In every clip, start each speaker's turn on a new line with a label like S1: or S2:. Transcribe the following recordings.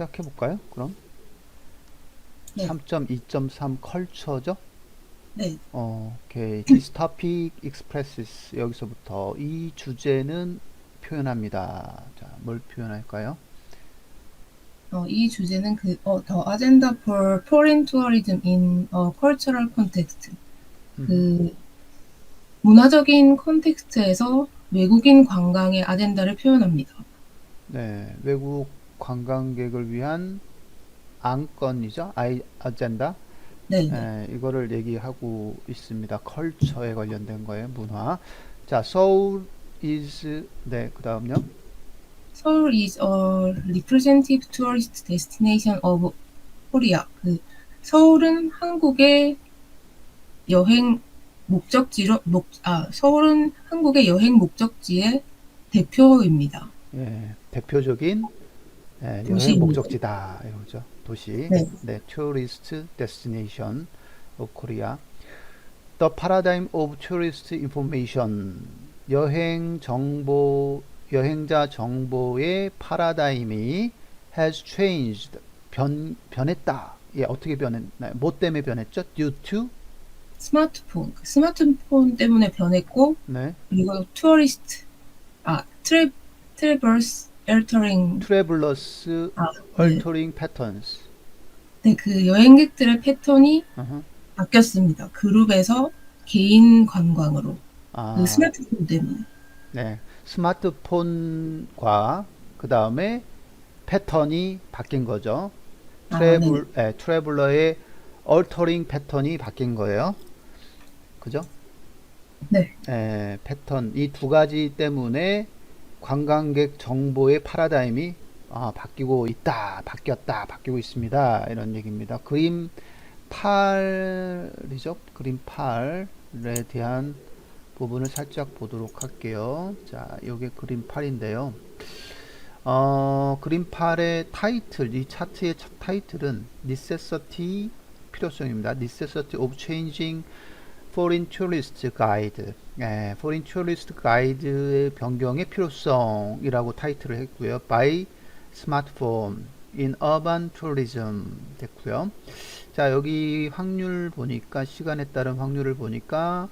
S1: 시작해 볼까요? 그럼
S2: 네.
S1: 3.2.3 컬처죠?
S2: 네,
S1: 어, 오케이. This topic expresses 여기서부터 이 주제는 표현합니다. 자, 뭘 표현할까요?
S2: 어, 이 주제는 그 어, The Agenda for Foreign Tourism in a Cultural Context.
S1: 음,
S2: 그 문화적인 컨텍스트에서 외국인 관광의 아젠다를 표현합니다.
S1: 네, 외국 관광객을 위한 안건이죠. 아이, 아젠다.
S2: 네, 네.
S1: 네, 이거를 얘기하고 있습니다. 컬처에 관련된 거예요. 문화. 자, Seoul is 네, 그다음요.
S2: Seoul is a representative tourist destination of Korea. 그 서울은 한국의 여행 목적지로 목, 아, 서울은 한국의 여행 목적지의 대표입니다.
S1: 예, 대표적인 예, 여행. 목적지다 이거죠. 도시.
S2: 네.
S1: 네, tourist destination of Korea. The paradigm of tourist information. 여행 정보, 여행자 정보의 파라다임이 has changed. 변, 변했다. 예, 어떻게 변했나요? 뭐 때문에 변했죠? due to?
S2: 스마트폰, 그 스마트폰 때문에 변했고,
S1: 네,
S2: 그리고 투어리스트, 아, 트래, 트래버스, 엘터링,
S1: travelers
S2: 아, 네.
S1: altering patterns.
S2: 네, 그 여행객들의 패턴이
S1: 어허.
S2: 바뀌었습니다. 그룹에서 개인 관광으로.
S1: 아,
S2: 그 스마트폰 때문에.
S1: 네, 스마트폰과 그 다음에 패턴이 바뀐 거죠.
S2: 아,
S1: 트래블, 예, 트래블러의 얼터링 패턴이 바뀐 거예요. 그죠?
S2: 네.
S1: 예, 패턴 이 두 가지 때문에 관광객 정보의 파라다임이 아, 바뀌고 있다, 바뀌었다, 바뀌고 있습니다. 이런 얘기입니다. 그림 8이죠? 그림 8에 대한 부분을 살짝 보도록 할게요. 자, 요게 그림 8인데요. 어, 그림 8의 타이틀, 이 차트의 첫 타이틀은 necessity 필요성입니다. necessity of changing foreign tourist guide. 예, foreign tourist guide의 변경의 필요성이라고 타이틀을 했고요. by smartphone in urban tourism 됐고요. 자, 여기 확률 보니까 시간에 따른 확률을 보니까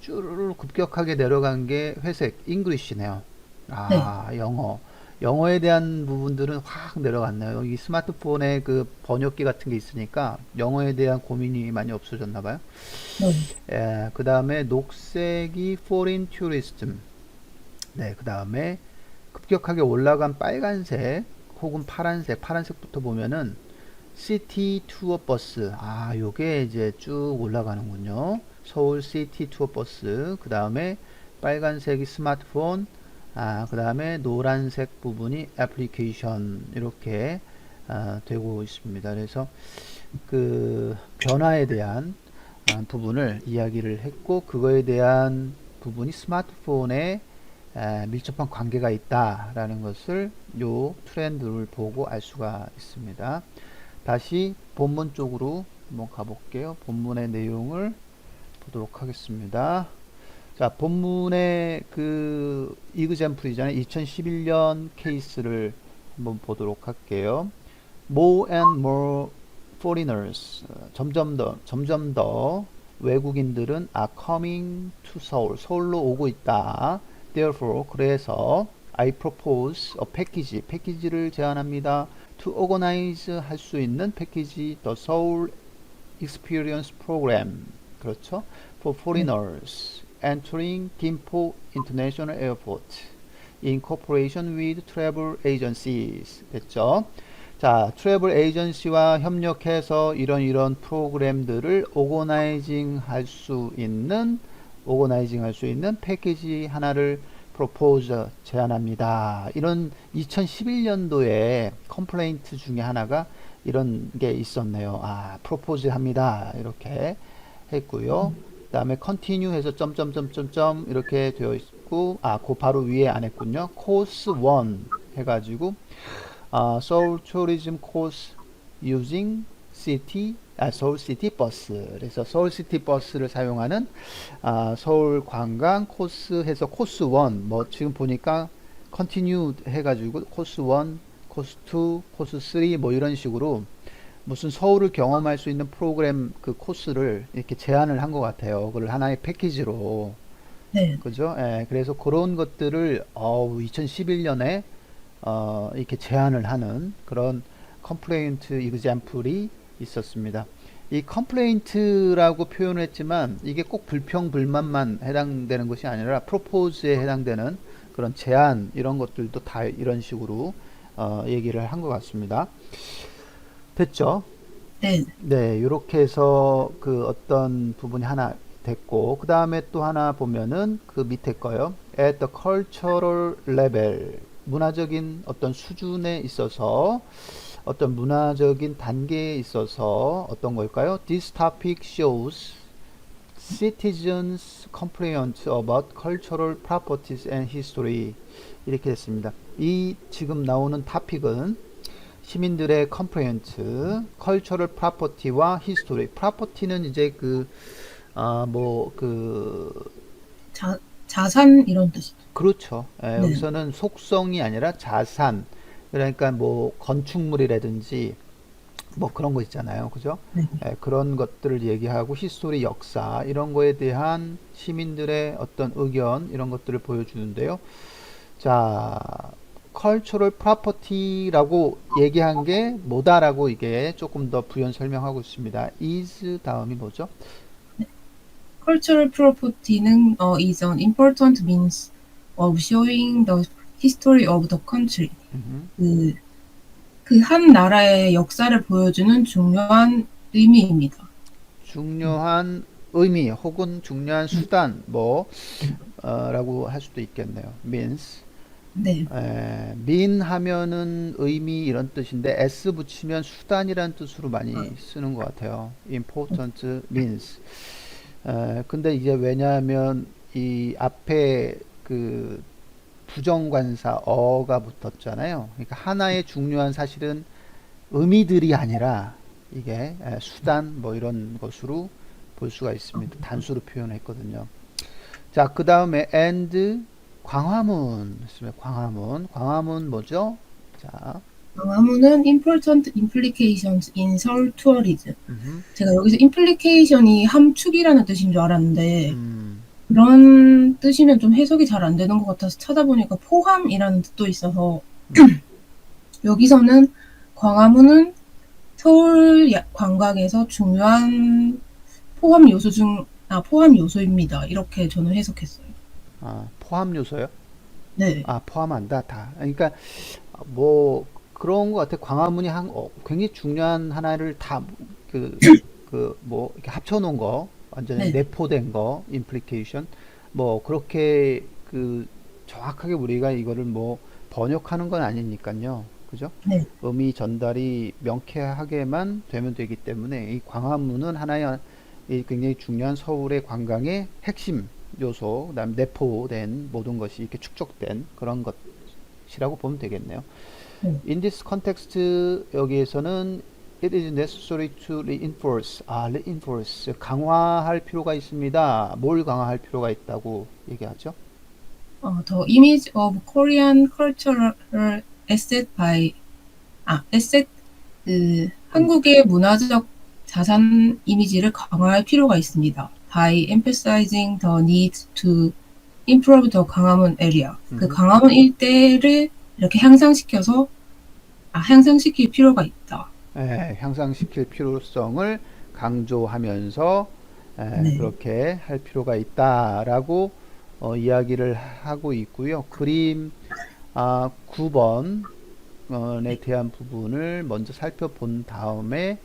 S1: 쭈르르 급격하게 내려간 게 회색 잉글리시네요. 아, 영어. 영어에 대한 부분들은 확 내려갔네요. 여기 스마트폰에 그 번역기 같은 게 있으니까 영어에 대한 고민이 많이 없어졌나 봐요.
S2: 네.
S1: 예, 그 다음에 녹색이 foreign tourism. 네, 그 다음에 급격하게 올라간 빨간색 혹은 파란색, 파란색부터 보면은 시티 투어 버스. 아, 요게 이제 쭉 올라가는군요. 서울 시티 투어 버스. 그 다음에 빨간색이 스마트폰. 아, 그 다음에 노란색 부분이 애플리케이션. 이렇게 아, 되고 있습니다. 그래서 그 변화에 대한 아, 부분을 이야기를 했고 그거에 대한 부분이 스마트폰에 에, 밀접한 관계가 있다라는 것을 요 트렌드를 보고 알 수가 있습니다. 다시 본문 쪽으로 한번 가볼게요. 본문의 내용을 보도록 하겠습니다. 자, 본문의 그 이그젠플이잖아요. 2011년 케이스를 한번 보도록 할게요. More and more foreigners 어, 점점 더 점점 더 외국인들은 are coming to Seoul 서울로 오고 있다. Therefore 그래서 I propose a package 패키지를 제안합니다. To organize 할 수 있는 패키지 The Seoul Experience Program 그렇죠? For foreigners entering Gimpo International Airport in cooperation with travel agencies 됐죠? 자, 트래블 에이전시와 협력해서 이런 이런 프로그램들을 오거나이징 할 수 있는 오거나이징 할 수 있는 패키지 하나를 프로포즈 제안합니다. 이런 2011년도에 컴플레인트 중에 하나가 이런 게 있었네요. 아, 프로포즈 합니다. 이렇게 했고요. 그 다음에 컨티뉴 해서 점점점점점 이렇게 되어 있고 아, 그 바로 위에 안 했군요. 코스 1 해가지고 아, 서울 tourism course using city 아, 서울 시티 버스. 그래서 서울 시티 버스를 사용하는 아, 서울 관광 코스 해서 코스 1. 뭐 지금 보니까 컨티뉴 해 가지고 코스 1 코스 2, 코스 3 뭐 이런 식으로 무슨 서울을 경험할 수 있는 프로그램 그 코스를 이렇게 제안을 한 것 같아요. 그걸 하나의 패키지로.
S2: 네.
S1: 그죠? 예, 그래서 그런 것들을 어우 2011년에 어, 이렇게 제안을 하는 그런 컴플레인트 이그젬플이 있었습니다. 이 컴플레인트라고 표현을 했지만 이게 꼭 불평 불만만 해당되는 것이 아니라 프로포즈에 해당되는 그런 제안 이런 것들도 다 이런 식으로 어, 얘기를 한 것 같습니다. 됐죠?
S2: 네.
S1: 네, 이렇게 해서 그 어떤 부분이 하나 됐고, 그 다음에 또 하나 보면은 그 밑에 거요. At the cultural level. 문화적인 어떤 수준에 있어서, 어떤 문화적인 단계에 있어서 어떤 걸까요? This topic shows citizens' complaint about cultural properties and history. 이렇게 됐습니다. 이 지금 나오는 타픽은 시민들의 컴플레인트, 컬처럴 프로퍼티와 히스토리. 프로퍼티는 이제 그, 아, 뭐, 그,
S2: 자, 자산 이런 뜻이죠.
S1: 그렇죠. 예,
S2: 네.
S1: 여기서는 속성이 아니라 자산. 그러니까 뭐, 건축물이라든지, 뭐 그런 거 있잖아요. 그죠?
S2: 네.
S1: 예, 그런 것들을 얘기하고, 히스토리 역사, 이런 거에 대한 시민들의 어떤 의견, 이런 것들을 보여주는데요. 자, cultural property라고 얘기한 게 뭐다라고 이게 조금 더 부연 설명하고 있습니다. is 다음이 뭐죠?
S2: Cultural property는 어, is an important means of showing the history of the country.
S1: 음흠.
S2: 그, 그한 나라의 역사를 보여주는 중요한 의미입니다.
S1: 중요한 의미 혹은 중요한 수단 뭐 어, 라고 할 수도 있겠네요. means
S2: 네.
S1: 에, mean 하면은 의미 이런 뜻인데 s 붙이면 수단이라는 뜻으로 많이 쓰는 것 같아요. important means. 에, 근데 이제 왜냐하면 이 앞에 그 부정관사 어가 붙었잖아요. 그러니까 하나의 중요한 사실은 의미들이 아니라 이게 에, 수단 뭐 이런 것으로 볼 수가 있습니다. 단수로 표현했거든요. 자, 그 다음에 and 광화문 했습니다. 광화문. 광화문 뭐죠? 자,
S2: 광화문은 important implications in Seoul tourism.
S1: 음흠,
S2: 제가 여기서 implication이 함축이라는 뜻인 줄 알았는데
S1: 음,
S2: 그런 뜻이면 좀 해석이 잘 안 되는 것 같아서 찾아보니까 포함이라는 뜻도 있어서 여기서는 광화문은 서울 야- 관광에서 중요한 포함 요소 중, 아, 포함 요소입니다. 이렇게 저는 해석했어요.
S1: 아, 포함 요소요?
S2: 네.
S1: 아, 포함한다, 다. 그러니까, 뭐, 그런 것 같아. 광화문이 한, 어, 굉장히 중요한 하나를 다, 그, 그, 뭐, 이렇게 합쳐놓은 거, 완전히
S2: 네.
S1: 내포된 거, implication. 뭐, 그렇게, 그, 정확하게 우리가 이거를 뭐, 번역하는 건 아니니까요. 그죠?
S2: 네.
S1: 의미 전달이 명쾌하게만 되면 되기 때문에 이 광화문은 하나의 이 굉장히 중요한 서울의 관광의 핵심 요소, 그다음 내포된 모든 것이 이렇게 축적된 그런 것이라고 보면 되겠네요.
S2: 네.
S1: In this context 여기에서는 it is necessary to reinforce, 아, reinforce 강화할 필요가 있습니다. 뭘 강화할 필요가 있다고 얘기하죠?
S2: 어, the image of Korean cultural asset by, 아, asset, 그, 한국의 문화적 자산 이미지를 강화할 필요가 있습니다. By emphasizing the need to improve the 강화문 area. 그
S1: 음.
S2: 강화문 일대를 이렇게 향상시켜서, 아, 향상시킬 필요가 있다.
S1: 예, 향상시킬 필요성을 강조하면서 예,
S2: 네.
S1: 그렇게 할 필요가 있다라고 어, 이야기를 하고 있고요. 그림 아, 9번에 대한 부분을 먼저 살펴본 다음에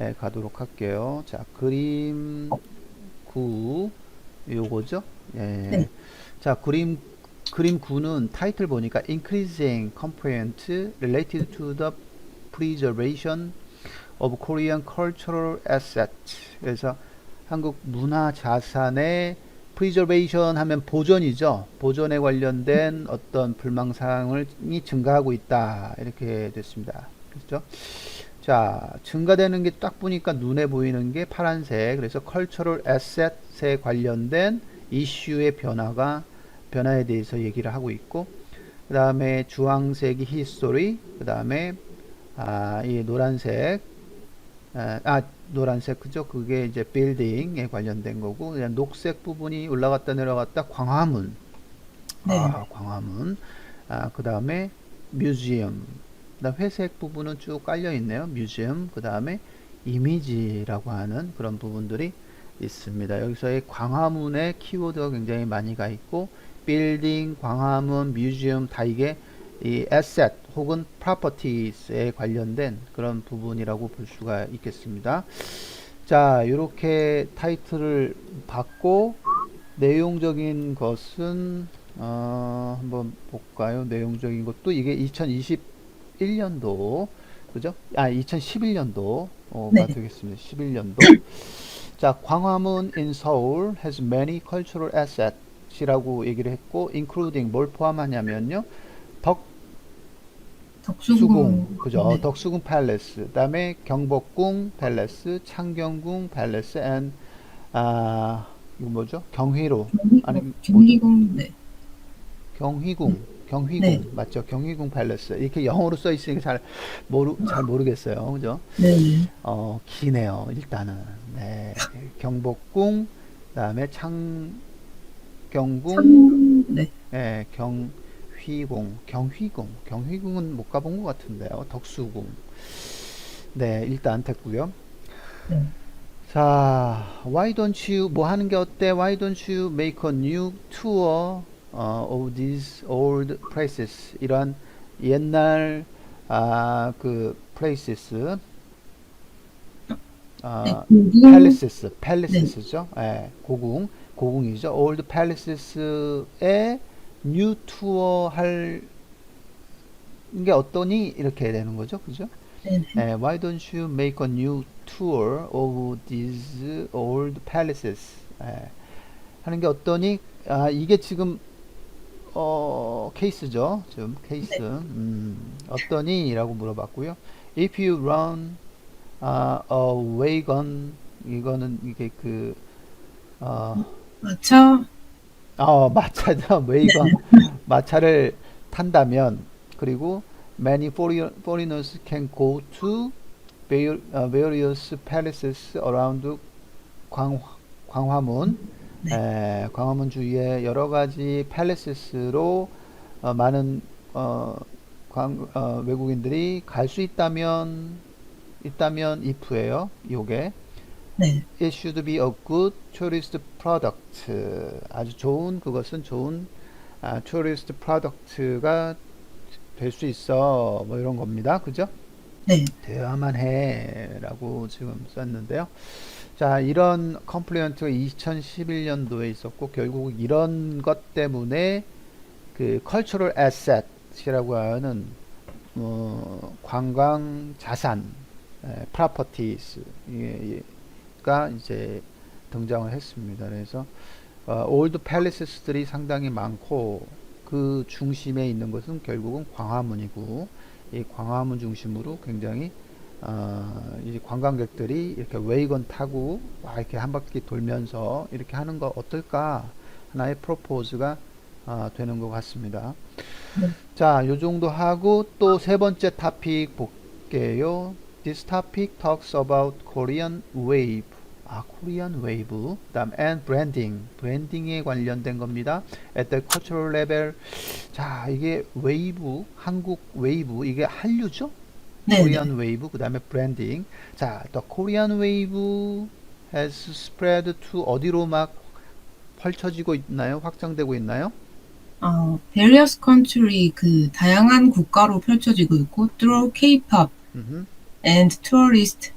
S1: 예, 가도록 할게요. 자, 그림 9 요거죠? 예.
S2: 네.
S1: 자, 그림 그림 9는 타이틀 보니까 Increasing Component Related to the Preservation of Korean Cultural Assets. 그래서 한국 문화 자산의 preservation 하면 보존이죠. 보존에 관련된 어떤 불망 사항이 증가하고 있다. 이렇게 됐습니다. 그렇죠? 자, 증가되는 게 딱 보니까 눈에 보이는 게 파란색. 그래서 cultural asset에 관련된 이슈의 변화가 변화에 대해서 얘기를 하고 있고 그 다음에 주황색이 history, 그 다음에 아, 이 노란색, 아, 아, 노란색 그죠? 그게 이제 building에 관련된 거고, 그냥 녹색 부분이 올라갔다 내려갔다 광화문,
S2: 네.
S1: 아, 광화문, 아, 그 다음에 museum, 그다음 회색 부분은 쭉 깔려 있네요. museum, 그 다음에 이미지라고 하는 그런 부분들이 있습니다. 여기서의 광화문의 키워드가 굉장히 많이 가 있고 빌딩, 광화문, 뮤지엄 다 이게 이 asset 혹은 properties에 관련된 그런 부분이라고 볼 수가 있겠습니다. 자, 이렇게 타이틀을 받고 내용적인 것은 어, 한번 볼까요? 내용적인 것도 이게 2021년도 그죠? 아, 2011년도 어,
S2: 네.
S1: 가 되겠습니다. 11년도. 자, 광화문 in Seoul has many cultural assets이라고 얘기를 했고, including 뭘 포함하냐면요, 덕수궁,
S2: 덕수궁.
S1: 그죠?
S2: 네.
S1: 덕수궁 팰레스, 그다음에 경복궁 팰레스, 창경궁 팰레스, and 아 이거 뭐죠? 경희로, 아니,
S2: 경희궁. 네.
S1: 경희궁, 경희궁
S2: 네.
S1: 맞죠? 경희궁 팰레스 이렇게 영어로 써 있으니까 잘 모르 잘 모르겠어요, 그죠?
S2: 네.
S1: 어, 기네요, 일단은. 네. 경복궁, 그다음에 창경궁,
S2: 참, 네.
S1: 예, 경휘궁, 경휘궁, 경휘궁은 못 가본 것 같은데요. 덕수궁. 네, 일단 됐고요.
S2: 네.
S1: 자, why don't you 뭐 하는 게 어때? Why don't you make a new tour of these old places? 이런 옛날 아, 그 places 아,
S2: 네.
S1: palaces, palaces죠. 예, 고궁, 고궁이죠. old palaces에 new tour 할게 어떠니? 이렇게 되는 거죠. 그죠?
S2: 네.
S1: 예, why don't you make a new tour of these old palaces? 예, 하는 게 어떠니? 아, 이게 지금 어, 케이스죠. 지금 케이스. 음, 어떠니? 라고 물어봤고요. If you run 아, a wagon 이거는 이게 그 어,
S2: 마차.
S1: 어, 마차죠. 웨이건 마차를 탄다면 그리고 many foreign- foreigners can go to var- 어, various palaces around 광, 광화문
S2: 네.
S1: 에, 광화문 주위에 여러 가지 palaces,로 어, 많은 어, 광, 어, 외국인들이 갈 수 있다면 있다면 if예요. 요게
S2: 네.
S1: It should be a good tourist product. 아주 좋은 그것은 좋은 아, tourist product가 될 수 있어. 뭐 이런 겁니다. 그죠?
S2: 네.
S1: 되어야만 해라고 지금 썼는데요. 자, 이런 컴플레인트가 2011년도에 있었고 결국 이런 것 때문에 그 cultural asset이라고 하는 어, 관광 자산, 에, properties 예, 가 이제 등장을 했습니다. 그래서 어, 올드 팰리스들이 상당히 많고 그 중심에 있는 것은 결국은 광화문이고 이 광화문 중심으로 굉장히 어, 이 관광객들이 이렇게 웨이건 타고 와 이렇게 한 바퀴 돌면서 이렇게 하는 거 어떨까 하나의 프로포즈가 아, 되는 것 같습니다.
S2: 네.
S1: 자, 요 정도 하고 또 세 번째 토픽 볼게요. This topic talks about Korean wave. 아, Korean wave. 그다음 and branding. 브랜딩에 관련된 겁니다. At the cultural level. 자, 이게 웨이브, 한국 웨이브, 이게 한류죠?
S2: 네.
S1: Korean wave. 그다음에 branding. 자, the Korean wave has spread to 어디로 막 펼쳐지고 있나요? 확장되고 있나요?
S2: 어, various country 그 다양한 국가로 펼쳐지고 있고 through K-pop and tourist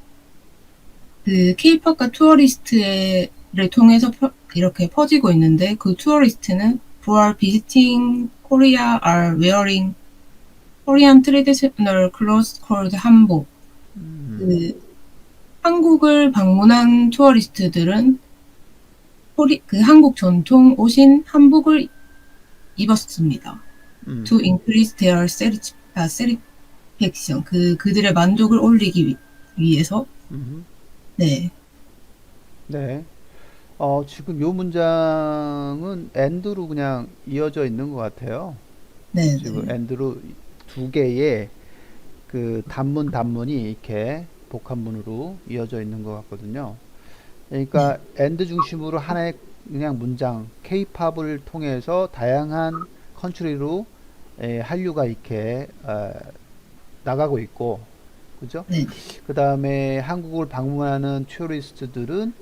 S2: 그 K-pop과 투어리스트를 통해서 펴- 이렇게 퍼지고 있는데 그 투어리스트는 are visiting Korea are wearing Korean traditional clothes called 한복.
S1: 음.
S2: 그 한국을 방문한 투어리스트들은 코리, 그 한국 전통 옷인 한복을 입었습니다.
S1: 음.
S2: to increase their satis- 아, satisfaction 그 그들의 만족을 올리기 위, 위해서
S1: 음흠.
S2: 네
S1: 네. 어, 지금 요 문장은 end로 그냥 이어져 있는 것 같아요.
S2: 네.
S1: 지금
S2: 네.
S1: and로 두 개의 그 단문 단문이 이렇게 복합문으로 이어져 있는 것 같거든요. 그러니까 and 중심으로 하나의 그냥 문장 K-팝을 통해서 다양한 컨트리로 에, 한류가 이렇게 어, 나가고 있고 그죠?
S2: 네.
S1: 그 다음에 한국을 방문하는 투리스트들은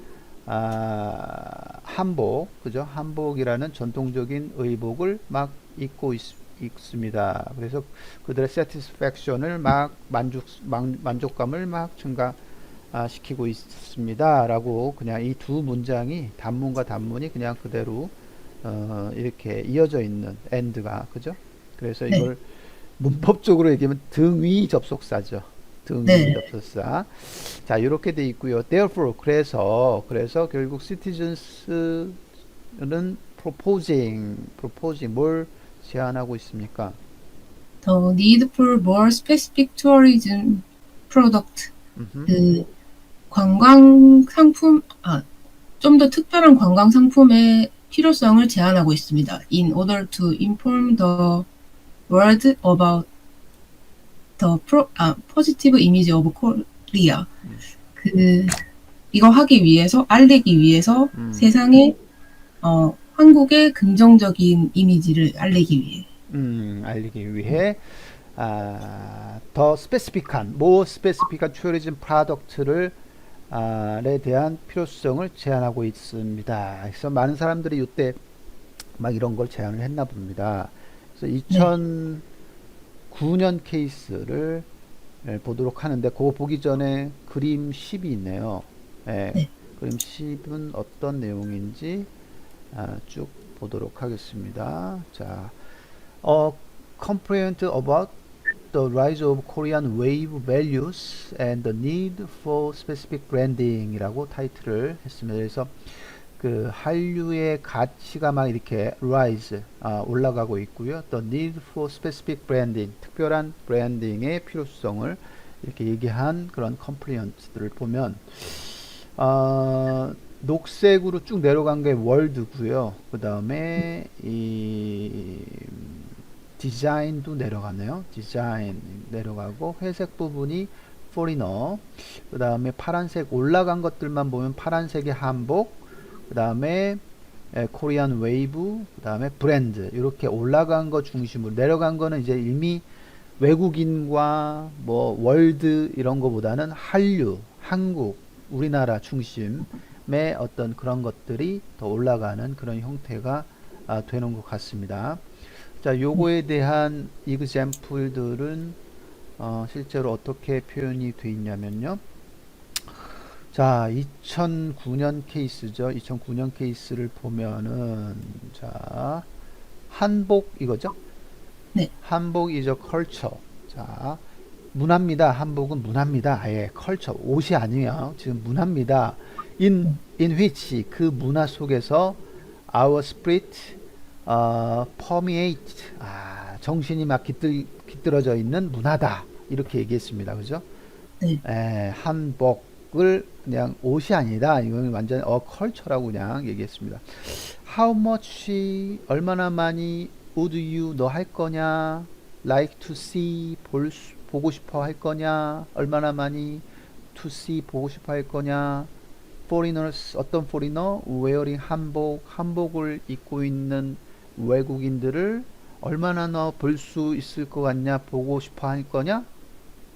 S1: 아, 한복, 그죠? 한복이라는 전통적인 의복을 막 입고 있, 있습니다. 그래서 그들의 satisfaction을 막 만족, 만, 만족감을 막 증가 아, 시키고 있습니다. 라고 그냥 이 두 문장이 단문과 단문이 그냥 그대로 어, 이렇게 이어져 있는 end가 그죠? 그래서
S2: 네.
S1: 이걸 문법적으로 얘기하면 등위 접속사죠. 등위
S2: 네.
S1: 접속사. 자, 이렇게 돼 있고요. Therefore, 그래서 그래서 결국 citizens는 proposing, proposing 뭘 제안하고 있습니까?
S2: The need for more specific tourism product.
S1: 음흠.
S2: 그 관광 상품 아, 좀 더 특별한 관광 상품의 필요성을 제안하고 있습니다. In order to inform the world about the pro, 아, positive image of Korea. 그 이거 하기 위해서 알리기 위해서
S1: 음.
S2: 세상에 어, 한국의 긍정적인 이미지를 알리기 위해.
S1: 음, 알리기 위해 아, 더 스페시픽한, 모 스페시픽한 투어리즘 프로덕트를 아, 에 대한 필요성을 제안하고 있습니다. 그래서 많은 사람들이 이때 막 이런 걸 제안을 했나 봅니다. 그래서 2009년 케이스를 예, 보도록 하는데 그거 보기 전에 그림 10이 있네요. 예,
S2: 네.
S1: 그림 10은 어떤 내용인지 아, 쭉 보도록 하겠습니다. 자, 어, comprehend about the rise of Korean wave values and the need for specific branding이라고 타이틀을 했습니다. 그래서 그 한류의 가치가 막 이렇게 rise 아, 올라가고 있고요. The need for specific branding 특별한 브랜딩의 필요성을 이렇게 얘기한 그런 컴플리언트들을 보면 어, 녹색으로 쭉 내려간 게 월드고요. 그 다음에 이 디자인도 내려가네요. 디자인 내려가고 회색 부분이 포리너. 그 다음에 파란색 올라간 것들만 보면 파란색의 한복. 그 다음에 코리안 웨이브. 그 다음에 브랜드. 이렇게 올라간 거 중심으로 내려간 거는 이제 이미 외국인과 뭐 월드 이런 거보다는 한류, 한국, 우리나라 중심의 어떤 그런 것들이 더 올라가는 그런 형태가 아, 되는 것 같습니다. 자, 요거에 대한 이그젬플들은 어, 실제로 어떻게 표현이 돼 있냐면요. 자, 2009년 케이스죠. 2009년 케이스를 보면은 자, 한복 이거죠?
S2: 네.
S1: 한복 이죠 컬처. 자, 문화입니다. 한복은 문화입니다. 아예 컬처 옷이 아니에요. 지금 문화입니다. in in which 그 문화 속에서 our spirit 어, permeate 아, 정신이 막 깃들, 깃들어져 있는 문화다. 이렇게 얘기했습니다. 그죠?
S2: 네.
S1: 에, 한복 을 그냥 옷이 아니다. 이건 완전 어 컬처라고 그냥 얘기했습니다. How much 얼마나 많이 would you 너 할 거냐? like to see 볼 수- 보고 싶어 할 거냐? 얼마나 많이 to see 보고 싶어 할 거냐? foreigners 어떤 foreigner wearing 한복 한복을 입고 있는 외국인들을 얼마나 너 볼 수 있을 것 같냐? 보고 싶어 할 거냐?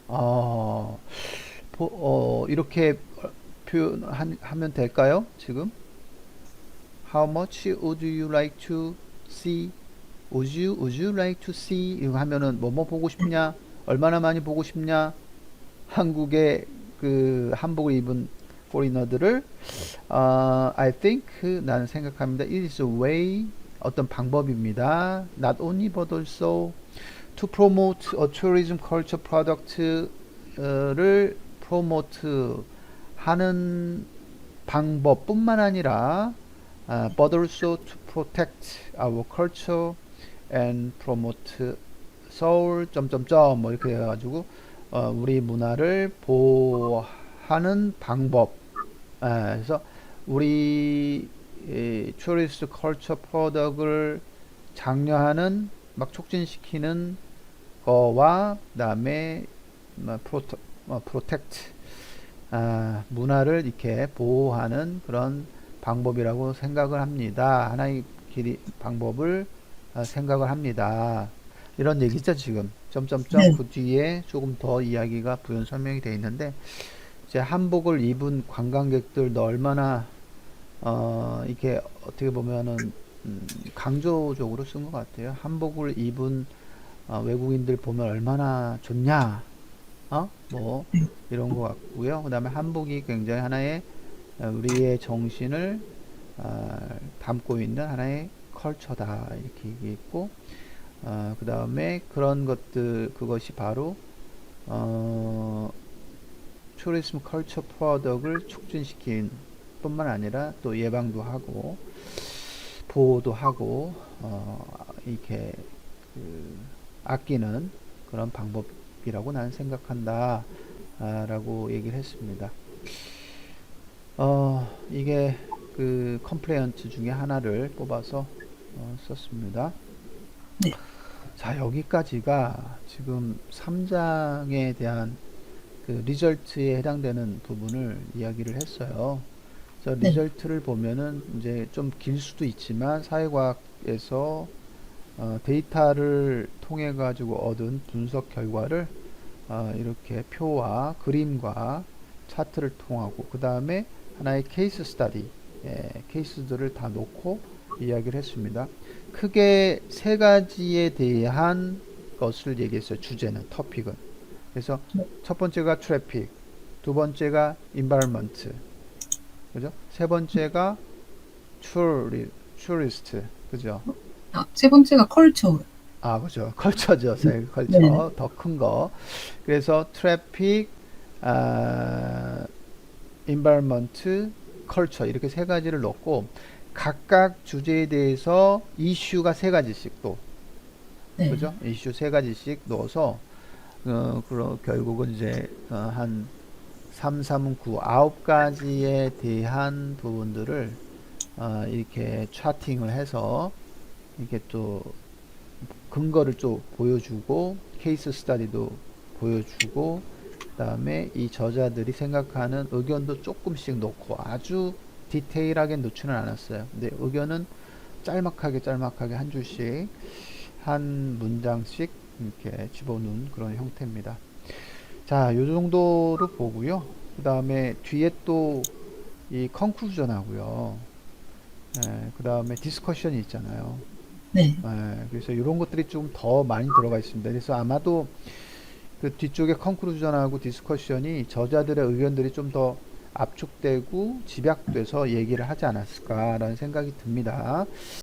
S1: 어, 보- 어, 이렇게 표현하면 될까요? 지금? How much would you like to see? Would you, would you like to see? 이거 하면은 뭐뭐 보고 싶냐? 얼마나 많이 보고 싶냐? 한국의 그 한복을 입은 포리너들을 어, I think 나는 생각합니다. It is a way 어떤 방법입니다. Not only but also to promote a tourism culture product를 promote 하는 방법뿐만 아니라 아, but also to protect our culture and promote 서울 점점점 뭐 이렇게 해가지고 어, 우리 문화를 보호하는 방법 아, 그래서 우리 이, tourist culture product을 장려하는 막 촉진시키는 거와 그 다음에 뭐 프로토 뭐 프로텍트 아, 문화를 이렇게 보호하는 그런 방법이라고 생각을 합니다. 하나의 길이 방법을 아, 생각을 합니다. 이런 얘기죠 지금 점점점
S2: 네.
S1: 그 뒤에 조금 더 이야기가 부연 설명이 되어 있는데 이제 한복을 입은 관광객들도 얼마나 어 이렇게 어떻게 보면은 음, 강조적으로 쓴 것 같아요. 한복을 입은 어, 외국인들 보면 얼마나 좋냐, 어? 뭐
S2: 네.
S1: 이런 것 같고요. 그 다음에 한복이 굉장히 하나의 어, 우리의 정신을 어, 담고 있는 하나의 컬처다 이렇게 얘기했고, 어, 그 다음에 그런 것들 그것이 바로 어, 투리즘 컬처 프로덕을 촉진시킨 뿐만 아니라 또 예방도 하고 보호도 하고 어, 이렇게 그 아끼는 그런 방법 이라고 나는 생각한다 아, 라고 얘기를 했습니다. 어, 이게 그 컴플레이언트 중에 하나를 뽑아서 어, 썼습니다.
S2: 네.
S1: 자, 여기까지가 지금 3장에 대한 그 리절트에 해당되는 부분을 이야기를 했어요. 그래서
S2: 네.
S1: 리절트를 보면은 이제 좀 길 수도 있지만 사회과학에서 어, 데이터를 통해 가지고 얻은 분석 결과를 어, 이렇게 표와 그림과 차트를 통하고 그 다음에 하나의 케이스 스타디 예, 케이스들을 다 놓고 이야기를 했습니다. 크게 세 가지에 대한 것을 얘기했어요. 주제는 터픽은. 그래서
S2: 네.
S1: 첫 번째가 트래픽, 두 번째가 인바이먼트, 그죠? 세 번째가 츄리스트, 그죠?
S2: 아, 세 번째가 컬처.
S1: 아, 그죠. 컬처죠. 세 컬처.
S2: 네.
S1: 더큰 거. 그래서 트래픽, 아, 인바이먼트, 컬처 이렇게 세 가지를 넣고 각각 주제에 대해서 이슈가 세 가지씩 또
S2: 네.
S1: 그죠? 이슈 세 가지씩 넣어서 어, 그럼 결국은 이제 어, 한 3, 3, 9, 9가지에 대한 부분들을 어, 이렇게 차팅을 해서 이렇게 또 근거를 좀 보여주고 케이스 스타디도 보여주고 그다음에 이 저자들이 생각하는 의견도 조금씩 넣고 아주 디테일하게 넣지는 않았어요. 근데 의견은 짤막하게 짤막하게 한 줄씩 한 문장씩 이렇게 집어넣은 그런 형태입니다. 자, 요 정도로 보고요. 그 다음에 뒤에 또 이 컨클루전 하고요. 그 다음에 디스커션이 있잖아요.
S2: 네.
S1: 예, 그래서 이런 것들이 좀 더 많이 들어가 있습니다. 그래서 아마도 그 뒤쪽에 컨클루전하고 디스커션이 저자들의 의견들이 좀 더 압축되고 집약돼서 얘기를 하지 않았을까라는 생각이 듭니다.